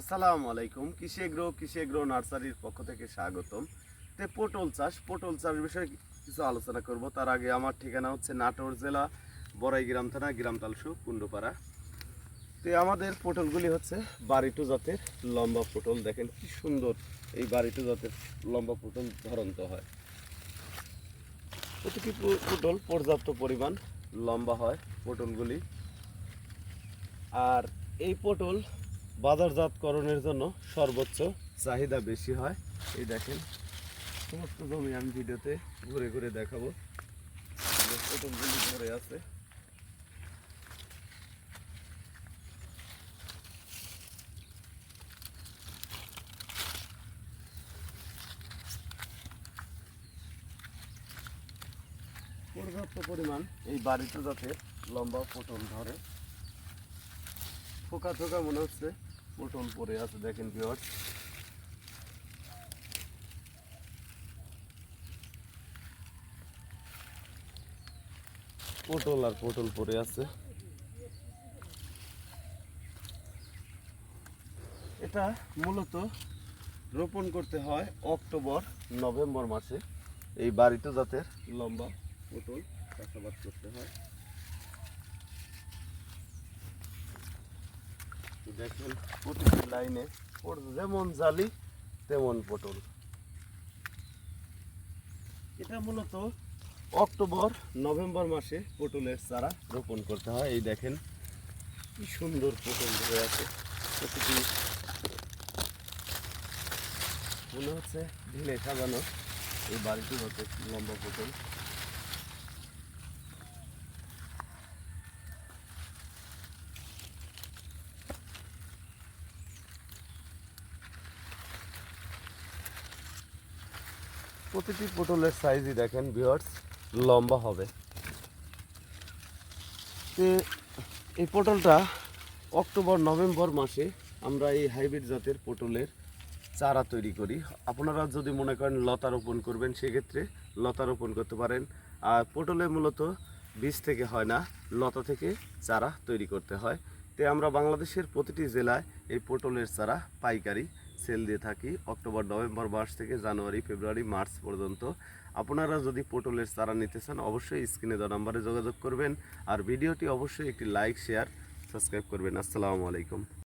আসসালামু আলাইকুম। কৃষি এগ্রো কৃষি এগ্রো নার্সারির পক্ষ থেকে স্বাগতম। তে পটল চাষ পটল চাষ বিষয়ে কিছু আলোচনা করব। তার আগে আমার ঠিকানা হচ্ছে নাটোর জেলা, বড়াইগ্রাম থানা, গ্রাম তালসু, কুণ্ডপাড়া। তো আমাদের পটলগুলি হচ্ছে বাড়িটু জাতের লম্বা পটল। দেখেন কি সুন্দর এই বাড়িটু জাতের লম্বা পটল ধরন্ত হয়। প্রতিটি পটল পর্যাপ্ত পরিমাণ লম্বা হয় পটলগুলি। আর এই পটল বাজারজাতকরণের জন্য সর্বোচ্চ চাহিদা বেশি হয়। এই দেখেন, সমস্ত জমি আমি ভিডিওতে ঘুরে ঘুরে দেখাবো। পটলগুলি ধরে আছে। পর্যাপ্ত পরিমাণ এই বাড়িতে যাতে লম্বা পটল ধরে। ফোকা ফোকা মনে হচ্ছে। পটল পরে আছে, দেখেন বিয়ার পটল আর পটল পরে আছে। এটা মূলত রোপণ করতে হয় অক্টোবর, নভেম্বর মাসে। এই বাড়িতে জাতের লম্বা পটল চাষাবাদ করতে হয়। দেখেন প্রতিটি লাইনে ওর যেমন জালি, তেমন পটল। এটা মূলত অক্টোবর, নভেম্বর মাসে পটলের চারা রোপণ করতে হয়। এই দেখেন কি সুন্দর পটল ধরে আছে। প্রতিটি মনে হচ্ছে ঢিলে সাজানো। এই বাড়িটি হচ্ছে লম্বা পটল। প্রতিটি পটলের সাইজই দেখেন ভিওর্স লম্বা হবে। তে এই পটলটা অক্টোবর, নভেম্বর মাসে আমরা এই হাইব্রিড জাতের পটলের চারা তৈরি করি। আপনারা যদি মনে করেন লতা রোপণ করবেন, সেক্ষেত্রে লতা রোপণ করতে পারেন। আর পটলে মূলত বীজ থেকে হয় না, লতা থেকে চারা তৈরি করতে হয়। তে আমরা বাংলাদেশের প্রতিটি জেলায় এই পটলের চারা পাইকারি সেল দিয়ে থাকি, অক্টোবর, নভেম্বর মাস থেকে জানুয়ারি, ফেব্রুয়ারি, মার্চ পর্যন্ত। আপনারা যদি পটলের চারা নিতে চান, অবশ্যই স্ক্রিনে দেওয়া নাম্বারে যোগাযোগ করবেন। আর ভিডিওটি অবশ্যই একটি লাইক, শেয়ার, সাবস্ক্রাইব করবেন। আসসালামু আলাইকুম।